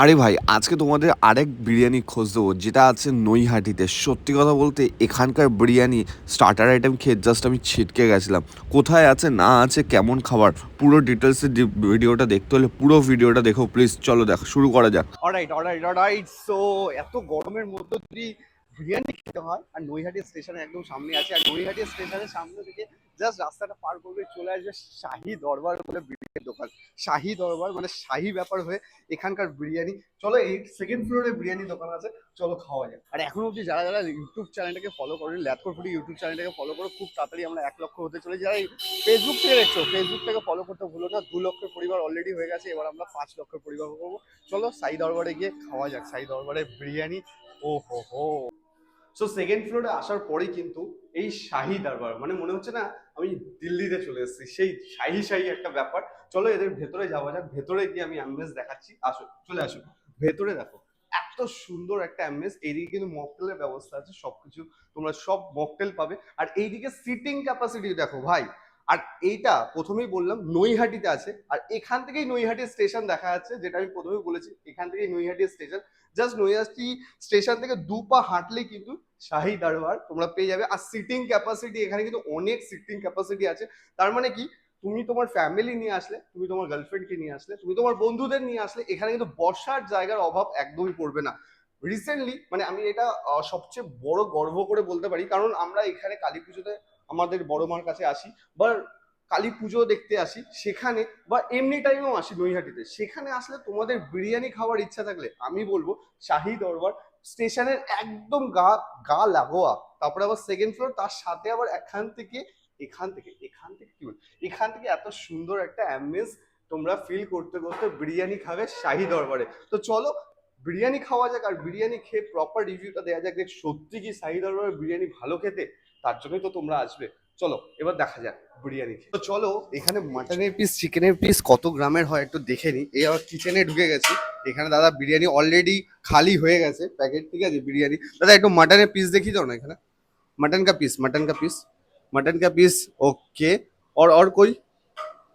আরে ভাই, আজকে তোমাদের আরেক বিরিয়ানি খোঁজ দেবো যেটা আছে নৈহাটিতে। সত্যি কথা বলতে, এখানকার বিরিয়ানি স্টার্টার আইটেম খেয়ে জাস্ট আমি ছিটকে গেছিলাম। কোথায় আছে, না আছে, কেমন খাবার, পুরো ডিটেলসে ভিডিওটা দেখতে হলে, পুরো ভিডিওটা দেখো প্লিজ চলো দেখো, শুরু করা যাক। সো এত গরমের মধ্যে বিরিয়ানি খেতে হয়, আর নৈহাটি স্টেশনে একদম সামনে আছে, আর নৈহাটি স্টেশনের সামনে থেকে জাস্ট রাস্তাটা পার করবে, চলে আসবে শাহি দরবার বলে বিরিয়ানির দোকান। শাহি দরবার মানে শাহী ব্যাপার হয়ে এখানকার বিরিয়ানি। চলো এই সেকেন্ড ফ্লোরে বিরিয়ানি দোকান আছে, চলো খাওয়া যায় আর এখন অবধি যারা যারা ইউটিউব চ্যানেলটাকে ফলো করেন, ল্যাপটপ ফুডি ইউটিউব চ্যানেলটাকে ফলো করো, খুব তাড়াতাড়ি আমরা এক লক্ষ হতে চলে যারা ফেসবুক থেকে দেখছ ফেসবুক থেকে ফলো করতে ভুলো না, দু লক্ষের পরিবার অলরেডি হয়ে গেছে, এবার আমরা পাঁচ লক্ষের পরিবার করব। চলো সাই দরবারে গিয়ে খাওয়া যাক সাই দরবারে বিরিয়ানি। ও হো হো সো সেকেন্ড ফ্লোরে আসার পরেই কিন্তু এই শাহি দরবার মানে মনে হচ্ছে না আমি দিল্লিতে চলে এসেছি। সেই শাহী শাহী একটা ব্যাপার। চলো এদের ভেতরে যাওয়া যাক। ভেতরে গিয়ে আমি অ্যাম্বেস দেখাচ্ছি। আসো, চলে আসো। ভেতরে দেখো, এত সুন্দর একটা অ্যাম্বেস এইদিকে কিন্তু মকটেলের ব্যবস্থা আছে, সবকিছু তোমরা সব মকটেল পাবে। আর এইদিকে সিটিং ক্যাপাসিটি দেখো ভাই। আর এইটা প্রথমেই বললাম, নৈহাটিতে আছে। আর এখান থেকেই নৈহাটি স্টেশন দেখা যাচ্ছে, যেটা আমি প্রথমেই বলেছি। এখান থেকেই Naihati station just Naihati station থেকে দু পা হাঁটলেই কিন্তু শাহী দরবার তোমরা পেয়ে যাবে। আর সিটিং ক্যাপাসিটি এখানে কিন্তু অনেক সিটিং ক্যাপাসিটি আছে। তার মানে কি? তুমি তোমার ফ্যামিলি নিয়ে আসলে, তুমি তোমার গার্লফ্রেন্ডকে নিয়ে আসলে, তুমি তোমার বন্ধুদের নিয়ে আসলে, এখানে কিন্তু বসার জায়গার অভাব একদমই পড়বে না। রিসেন্টলি মানে আমি এটা সবচেয়ে বড় গর্ব করে বলতে পারি, কারণ আমরা এখানে কালী পুজোতে আমাদের বড় মার কাছে আসি। বা কালী পুজো দেখতে আসি সেখানে বা এমনি টাইমেও আসি নৈহাটিতে। সেখানে আসলে তোমাদের বিরিয়ানি খাওয়ার ইচ্ছা থাকলে আমি বলব শাহি দরবার স্টেশনের একদম গা গা লাগোয়া। তারপরে আবার সেকেন্ড ফ্লোর তার সাথে আবার এখান থেকে এখান থেকে এখান থেকে কি বল? এখান থেকে এত সুন্দর একটা অ্যাম্বিয়েন্স তোমরা ফিল করতে করতে বিরিয়ানি খাবে শাহি দরবারে। তো চলো বিরিয়ানি খাওয়া যাক আর বিরিয়ানি খেয়ে প্রপার রিভিউটা দেওয়া যাক যে সত্যি কি শাহি দরবারের বিরিয়ানি ভালো খেতে? তার জন্যই তো তোমরা আসবে। চলো এবার দেখা যাক বিরিয়ানি খেয়ে। তো চলো এখানে মাটনের পিস চিকেনের পিস কত গ্রামের হয় একটু দেখে নিই এই আবার কিচেনে ঢুকে গেছি এখানে দাদা বিরিয়ানি অলরেডি খালি হয়ে গেছে প্যাকেট ঠিক আছে বিরিয়ানি দাদা একটু মাটনের পিস দেখি দাও না এখানে मटन का पीस मटन का पीस मटन का पीस ओके और और कोई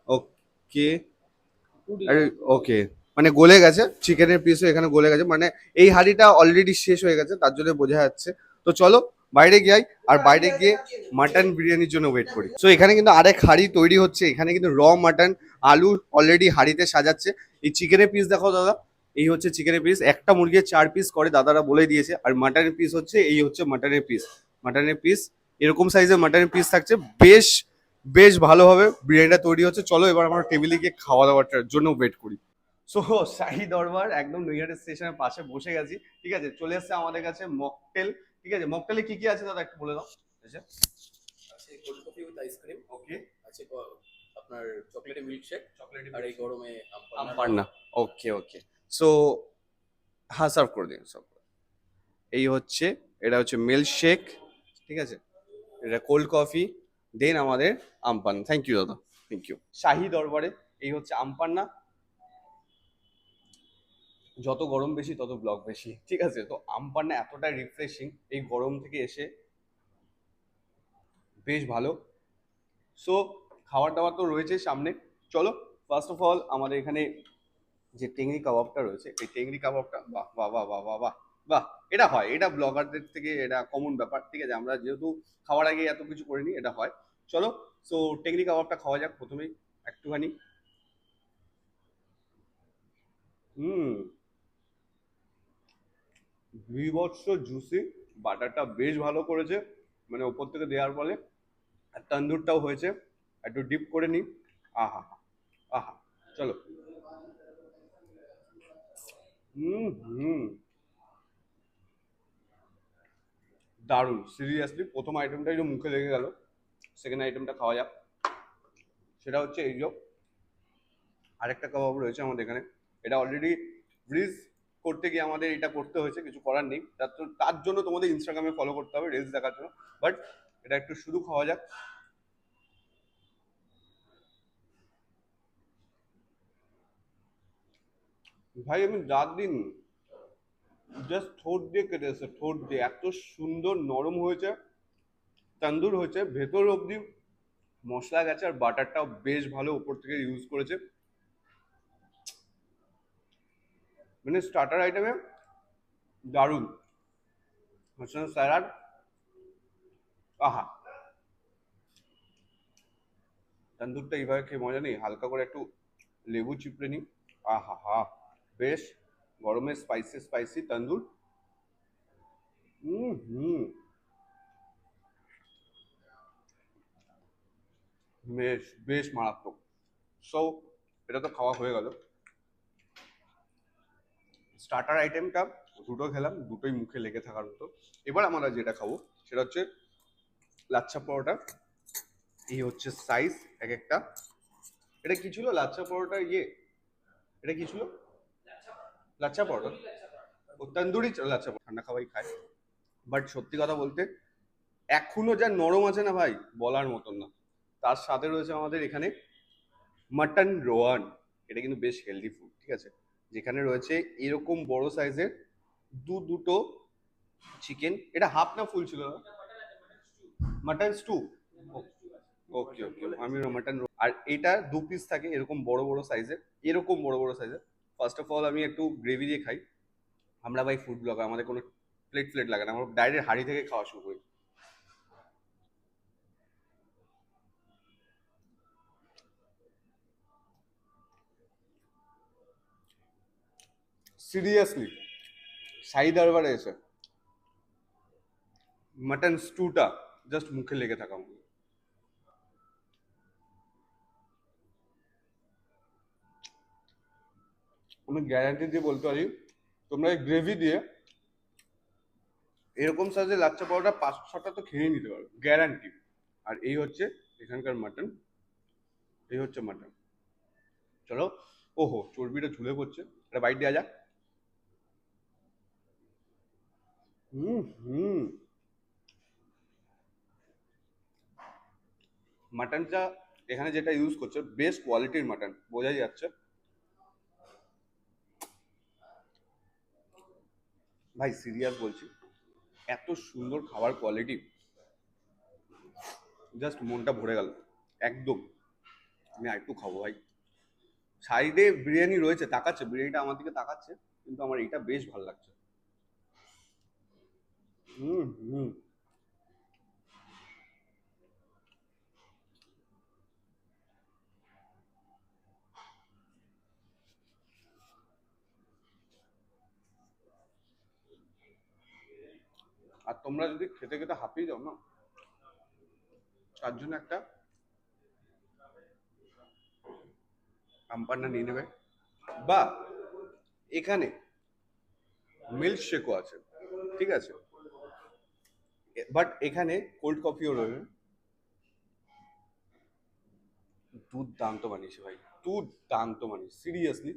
ওকে আরে ওকে মানে গলে গেছে চিকেনের পিসও এখানে গলে গেছে মানে এই হাঁড়িটা অলরেডি শেষ হয়ে গেছে তার জন্য বোঝা যাচ্ছে তো চলো বাইরে গিয়ে আর বাইরে গিয়ে মাটন বিরিয়ানির জন্য ওয়েট করি। তো এখানে কিন্তু আরেক হাঁড়ি তৈরি হচ্ছে। এখানে কিন্তু র মাটন আলু অলরেডি হাঁড়িতে সাজাচ্ছে। এই চিকেনের পিস দেখো দাদা। এই হচ্ছে চিকেনের পিস একটা মুরগির চার পিস করে দাদারা বলে দিয়েছে। আর মাটনের পিস হচ্ছে এই হচ্ছে মাটনের পিস মাটনের পিস এরকম সাইজের মাটনের পিস থাকছে। বেশ বেশ ভালোভাবে বিরিয়ানিটা তৈরি হচ্ছে। চলো এবার আমরা টেবিলে গিয়ে খাওয়া দাওয়াটার জন্য ওয়েট করি। সো শাহী দরবার একদম নৈহাটি স্টেশনের পাশে বসে গেছি। ঠিক আছে চলে এসছে আমাদের কাছে মকটেল ঠিক আছে মকটেলে কি কি আছে দাদা একটু বলে দাও। আচ্ছা আছে cold coffee with ice cream okay. আছে আপনার চকলেটের মিল্কশেক চকলেট আর এই গরমে আম পান্না। ওকে ওকে। সো হ্যাঁ সার্ভ করে দিন সার্ভ এই হচ্ছে এটা হচ্ছে মিল্ক শেক ঠিক আছে? এটা কোল্ড কফি দেন আমাদের আমপান থ্যাংক ইউ দাদা। থ্যাংক ইউ শাহি দরবারে এই হচ্ছে আমপান্না যত গরম বেশি, তত ব্লক বেশি। ঠিক আছে? তো আমপান্না এতটা রিফ্রেশিং এই গরম থেকে এসে বেশ ভালো। সো খাবার দাবার তো রয়েছে সামনে। চলো ফার্স্ট অফ অল আমাদের এখানে যে টেংরি কাবাবটা রয়েছে, এই টেংরি কাবাবটা, বাহ বাহ বাহ বাহ বাহ বাহ বাহ, এটা হয়। এটা ব্লগারদের থেকে এটা কমন ব্যাপার। ঠিক আছে? আমরা যেহেতু খাওয়ার আগে এত কিছু করিনি, এটা হয়। চলো সো টেংরি কাবাবটা খাওয়া যাক প্রথমেই, একটুখানি। হুম। বিভৎস জুসি বাটারটা বেশ ভালো করেছে। মানে ওপর থেকে দেওয়ার ফলে। আর তন্দুরটাও হয়েছে। একটু ডিপ করে নিই। আহা আহা, চলো। হুম হুম। দারুণ সিরিয়াসলি প্রথম আইটেমটা একটু মুখে লেগে গেল। সেকেন্ড আইটেমটা খাওয়া যাক। সেটা হচ্ছে এই যে, আরেকটা কাবাব রয়েছে আমাদের এখানে। এটা অলরেডি রিলস করতে গিয়ে আমাদের এটা করতে হয়েছে, কিছু করার নেই। তার তার জন্য তোমাদের ইনস্টাগ্রামে ফলো করতে হবে রিলস দেখার জন্য। বাট এটা একটু শুধু খাওয়া যাক। ভাই, আমি দাঁত দিন জাস্ট ঠোঁট দিয়ে কেটেছে ঠোঁট দিয়ে। এত সুন্দর নরম হয়েছে, তন্দুর হয়েছে। ভেতর অবধি মশলা গেছে আর বাটারটাও বেশ ভালো, উপর থেকে ইউজ করেছে। মানে স্টার্টার আইটেমে দারুণ হচ্ছে স্যালাড আহা তন্দুরটা এইভাবে খেয়ে মজা নেই হালকা করে একটু লেবু চিপড়ে নিই আহা হা বেশ গরমে স্পাইসি স্পাইসি তন্দুর হুম হুম বেশ বেশ মারাত্মক সো এটা তো খাওয়া হয়ে গেল স্টার্টার আইটেমটা দুটো খেলাম, দুটোই মুখে লেগে থাকার মতো। এবার আমরা যেটা খাব, সেটা হচ্ছে লাচ্ছা পরোটা। এই হচ্ছে সাইজ এক একটা। এটা কি ছিল? লাচ্ছা পরোটা ইয়ে? এটা কি ছিল? লাচ্ছা পরোটা। ও তন্দুরি লাচ্ছা পরোটা। ঠান্ডা খাবাই খায়। বাট সত্যি কথা বলতে, এখনও যা নরম আছে না ভাই, বলার মতন না। তার সাথে রয়েছে আমাদের এখানে মাটন রোয়ান এটা কিন্তু বেশ হেলদি ফুড ঠিক আছে? যেখানে রয়েছে এরকম বড় সাইজের দু দুটো চিকেন। এটা হাফ না ফুল ছিল? Mutton stew. ওকে ওকে আমি মাটন আর এটা দু পিস থাকে এরকম বড় বড় সাইজের। এরকম বড় বড় সাইজের। ফার্স্ট অফ অল আমি একটু গ্রেভি দিয়ে খাই। আমরা ভাই ফুড ব্লগার আমাদের কোনো প্লেট প্লেট লাগে না। আমরা ডাইরেক্ট হাঁড়ি থেকে খাওয়া শুরু করি। সিরিয়াসলি সাই দরবারে এসে মাটন স্টুটা জাস্ট মুখে লেগে থাকা আমি গ্যারান্টি দিয়ে বলতে পারি, তোমরা এই গ্রেভি দিয়ে এরকম সাইজের লাচ্চা পাউডার পাঁচ ছটা তো খেয়ে নিতে পারো গ্যারান্টি আর এই হচ্ছে এখানকার মাটন এই হচ্ছে মাটন চলো, ওহো, চর্বিটা ঝুলে পড়ছে, এটা বাইট দেওয়া যাক হুম হুম মাটনটা এখানে যেটা ইউজ করছে বেস্ট কোয়ালিটির মাটন বোঝাই যাচ্ছে। ভাই সিরিয়াস বলছি, এত সুন্দর খাবার কোয়ালিটি জাস্ট মনটা ভরে গেল। একদম। আমি আরেকটু খাব ভাই। সাইডে বিরিয়ানি রয়েছে, তাকাচ্ছে, বিরিয়ানিটা আমার দিকে তাকাচ্ছে, কিন্তু আমার এইটা বেশ ভালো লাগছে। হুম হুম আর তোমরা যদি খেতে খেতে হাঁপিয়ে যাও না, তার জন্য একটা আমপান্না নিয়ে নেবে। বা এখানে মিল্ক শেকও আছে, ঠিক আছে? বাট এখানে কোল্ড কফিও রয়েছে দুর্দান্ত বানিয়েছে ভাই, দুর্দান্ত বানিয়েছে সিরিয়াসলি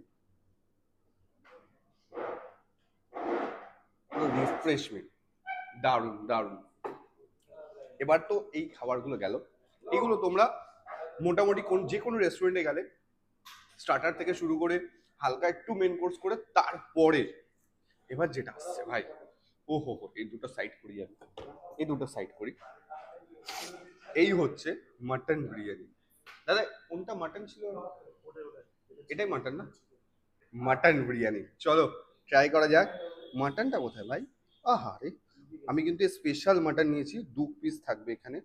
রিফ্রেশমেন্ট দারুণ দারুণ। এবার তো এই খাবারগুলো গেল। এগুলো তোমরা মোটামুটি কোন, যে কোনো রেস্টুরেন্টে গেলে স্টার্টার থেকে শুরু করে হালকা একটু মেন কোর্স করে তারপরে, এবার যেটা আসছে ভাই ও হো হো এই দুটো সাইড করি আমি। এই দুটো সাইড করি। এই হচ্ছে মাটন বিরিয়ানি। দাদা, কোনটা মাটন ছিল? এটাই মাটন না? মাটন বিরিয়ানি। চলো ট্রাই করা যাক। মাটনটা কোথায় ভাই? আহা রে, আমি কিন্তু স্পেশাল মাটন নিয়েছি, দু পিস থাকবে এখানে।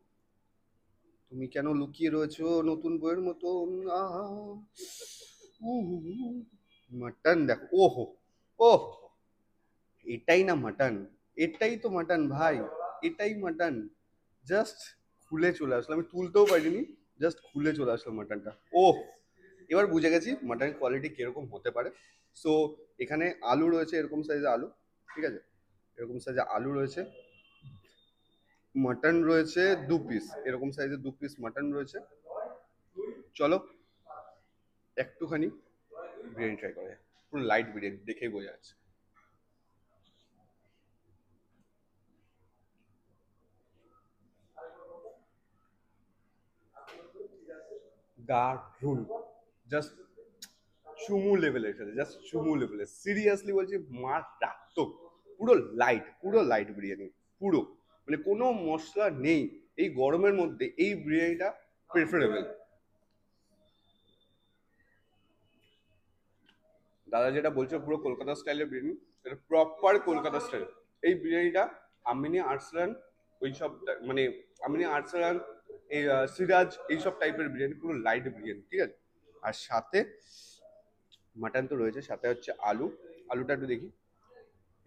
তুমি কেন লুকিয়ে রয়েছো নতুন বইয়ের মতো মাটন দেখো, ওহো, ওহ এটাই না মাটন এটাই তো মাটন ভাই, এটাই মাটন। জাস্ট খুলে চলে আসলো আমি তুলতেও পারিনি জাস্ট খুলে চলে আসলো মাটনটা। ওহ, এবার বুঝে গেছি মাটনের কোয়ালিটি কীরকম হতে পারে। সো এখানে আলু রয়েছে এরকম সাইজে আলু, ঠিক আছে? এরকম সাইজে আলু রয়েছে। মাটন রয়েছে দু পিস এরকম সাইজে দু পিস মাটন রয়েছে। চলো, একটুখানি বিরিয়ানি ট্রাই করা পুরো লাইট বিরিয়ানি, দেখেই বোঝা যাচ্ছে। দারুণ জাস্ট চুমু লেভেলের সাথে জাস্ট চুমু লেভেলের সিরিয়াসলি বলছি মারাত্মক পুরো লাইট পুরো লাইট বিরিয়ানি, পুরো। মানে কোনো মশলা নেই। এই গরমের মধ্যে এই বিরিয়ানিটা প্রেফারেবল দাদা যেটা বলছে, পুরো কলকাতা স্টাইলের বিরিয়ানি, এটা প্রপার কলকাতা স্টাইল এই বিরিয়ানিটা, আমিনি আর্সলান ওই সব মানে আমিনি আর্সলান এই সিরাজ এইসব টাইপের বিরিয়ানি, পুরো লাইট বিরিয়ানি, ঠিক আছে? আর সাথে মাটন তো রয়েছে, সাথে হচ্ছে আলু। আলুটা একটু দেখি।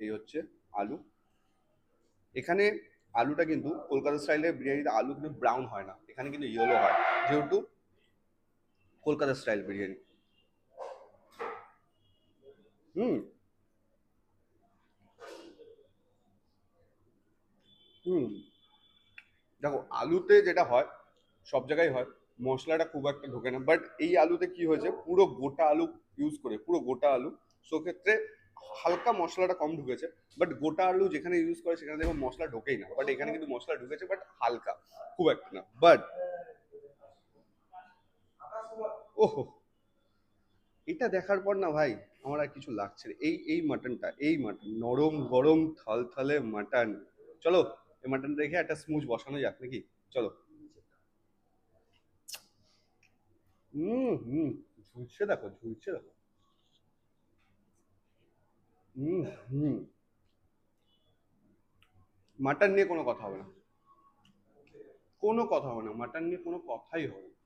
এই হচ্ছে আলু। এখানে আলুটা কিন্তু কলকাতা স্টাইলের বিরিয়ানিতে আলু কিন্তু ব্রাউন হয় না। এখানে কিন্তু ইয়েলো হয়। যেহেতু কলকাতা স্টাইল বিরিয়ানি। হুম। হুম। দেখো, আলুতে যেটা হয়, সব জায়গায় হয়, মশলাটা খুব একটা ঢোকে না। বাট এই আলুতে কি হয়েছে, পুরো গোটা আলু ইউজ করে, পুরো গোটা আলু। সেক্ষেত্রে হালকা মশলাটা কম ঢুকেছে বাট গোটা আলু যেখানে ইউজ করে, সেখানে দেখো মশলা ঢোকেই না। বাট এখানে কিন্তু মশলা ঢুকেছে বাট হালকা, খুব একটা না। বাট ওহো, এটা দেখার পর না ভাই, আমার আর কিছু লাগছে এই এই মাটনটা এই মাটন নরম গরম থলথলে মাটন চলো এই মাটন রেখে একটা স্মুজ বসানো যাক নাকি? চলো। হুম হুম, ঝুলছে দেখো ঝুলছে দেখো। হুম হুম। মাটন নিয়ে কোনো কথা হবে না। কোনো কথা হবে না মাটন নিয়ে কোনো কথাই হবে না।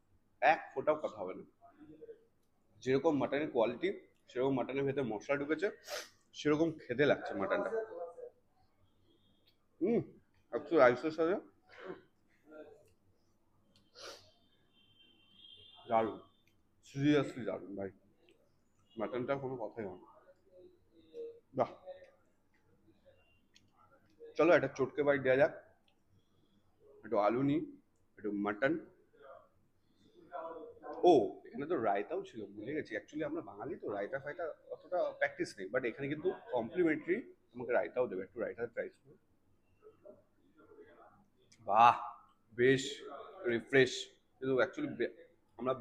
এক ফোঁটাও কথা হবে না। যেরকম মাটনের কোয়ালিটি সেরকম মাটনের ভেতরে মশলা ঢুকেছে, সেরকম খেতে লাগছে মাটনটা হুম। একটু রাইসের সাথে দারুণ সিরিয়াসলি দারুণ ভাই মাটনটা কোনো কথাই না। বাহ। চলো একটা চটকে বাইট দেওয়া যাক। একটু আলু নিই, একটু মাটন ও, এখানে তো রায়তাও ছিল, ভুলে গেছি। অ্যাকচুয়ালি আমরা বাঙালি তো, রায়তা ফায়তা অতটা প্র্যাকটিস নেই। বাট এখানে কিন্তু কমপ্লিমেন্টারি আমাকে রায়তাও দেবে, একটু রায়তা ট্রাই করব বাহ, বেশ রিফ্রেশ কিন্তু অ্যাকচুয়ালি আমরা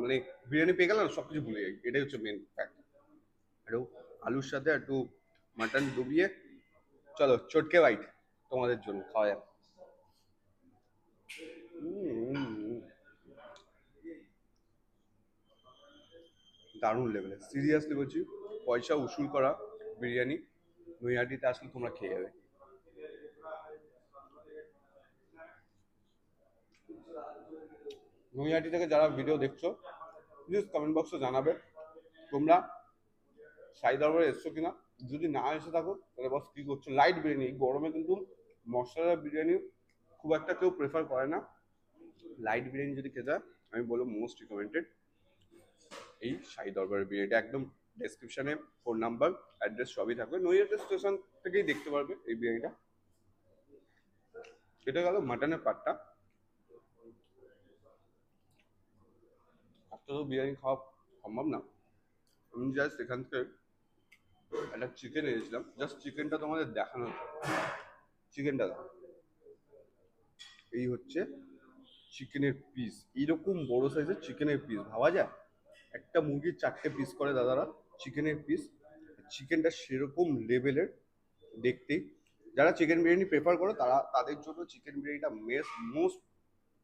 মানে বিরিয়ানি পেয়ে গেলাম সব কিছু ভুলে যাই এটাই হচ্ছে মেন ফ্যাক্ট একটু আলুর সাথে একটু মাটন ডুবিয়ে, চলো চটকে বাইট তোমাদের জন্য, খাওয়া যাক। দারুণ লেভেলে সিরিয়াসলি বলছি, পয়সা উসুল করা বিরিয়ানি, নৈহাটিতে আসলে তোমরা খেয়ে যাবে। নৈহাটি থেকে যারা ভিডিও দেখছ প্লিজ কমেন্ট বক্সে জানাবে। তোমরা সাই দরবারে এসছো কিনা? যদি না এসে থাকো, তাহলে বস কি করছ? লাইট বিরিয়ানি গরমে কিন্তু মশলা বিরিয়ানি খুব একটা কেউ প্রেফার করে না। লাইট বিরিয়ানি যদি খেতে আমি বলব মোস্ট রিকমেন্ডেড এই সাই দরবারের বিরিয়ানিটা। একদম ডেসক্রিপশনে ফোন নাম্বার অ্যাড্রেস সবই থাকবে। নৈহাটি স্টেশন থেকেই দেখতে পারবে এই বিরিয়ানিটা। এটা গেল মাটনের পাটটা। তো বিরিয়ানি খাওয়া সম্ভব না। আমি জাস্ট এখান থেকে একটা চিকেন এনেছিলাম। জাস্ট চিকেনটা তোমাদের দেখানো চিকেনটা এই হচ্ছে চিকেনের পিস এইরকম বড় সাইজের চিকেনের পিস ভাবা যায়? একটা মুরগির চারটে পিস করে দাদারা চিকেনের পিস চিকেনটা সেরকম লেভেলের দেখতেই। যারা চিকেন বিরিয়ানি প্রেফার করো, তারা তাদের জন্য চিকেন বিরিয়ানিটা মেস মোস্ট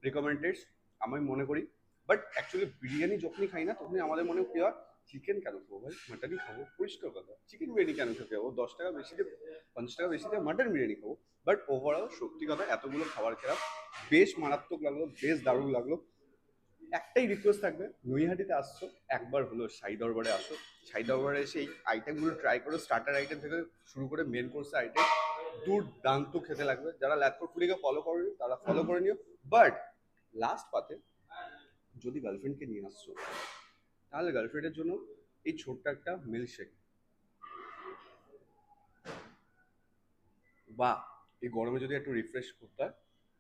রেকমেন্ডেড আমি মনে করি বাট অ্যাকচুয়ালি বিরিয়ানি যখনই খাই না, তখনই আমাদের মনে হয়? চিকেন কেন খাব ভাই? মাটনই খাব? পরিষ্কার কথা। চিকেন বিরিয়ানি কেন খেতে যাব দশ টাকা বেশি দিয়ে, পঞ্চাশ টাকা বেশি দিয়ে মাটন বিরিয়ানি খাব। বাট ওভারঅল সত্যি কথা, এতগুলো খাবার খেলাম। বেশ মারাত্মক লাগল, বেশ দারুণ লাগল। একটাই রিকোয়েস্ট থাকবে, নৈহাটিতে আসছো, একবার হলো সাই দরবারে আসো। সাই দরবারে এসে এই আইটেমগুলো ট্রাই করো স্টার্টার আইটেম থেকে শুরু করে মেন কোর্সের আইটেম দুর্দান্ত খেতে লাগবে। যারা ল্যাটকোট ফুডিকে ফলো করেনি, তারা ফলো করে নিও। বাট লাস্ট পাতে যদি গার্লফ্রেন্ডকে নিয়ে আসছো, তাহলে গার্লফ্রেন্ডের জন্য এই ছোট্ট একটা মিল্কশেক বা এই গরমে যদি একটু রিফ্রেশ করতে হয়,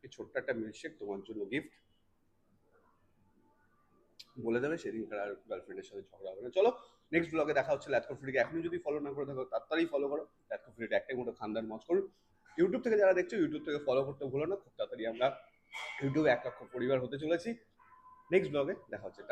এই ছোট্ট একটা মিল্কশেক তোমার জন্য গিফট বলে দেবে সেদিনকার আর গার্লফ্রেন্ডের সাথে ঝগড়া হবে না। চলো নেক্সট ব্লগে দেখা হচ্ছে ল্যাটকো ফ্রিকে এখনই যদি ফলো না করে থাকো, তাড়াতাড়ি ফলো করো। ল্যাটকো ফ্রিটা একটাই মতো খানদান মজ করুন। ইউটিউব থেকে যারা দেখছ ইউটিউব থেকে ফলো করতে ভুলো না। খুব তাড়াতাড়ি আমরা ইউটিউবে এক লক্ষ পরিবার হতে চলেছি। নেক্সট ব্লগে দেখা হচ্ছে।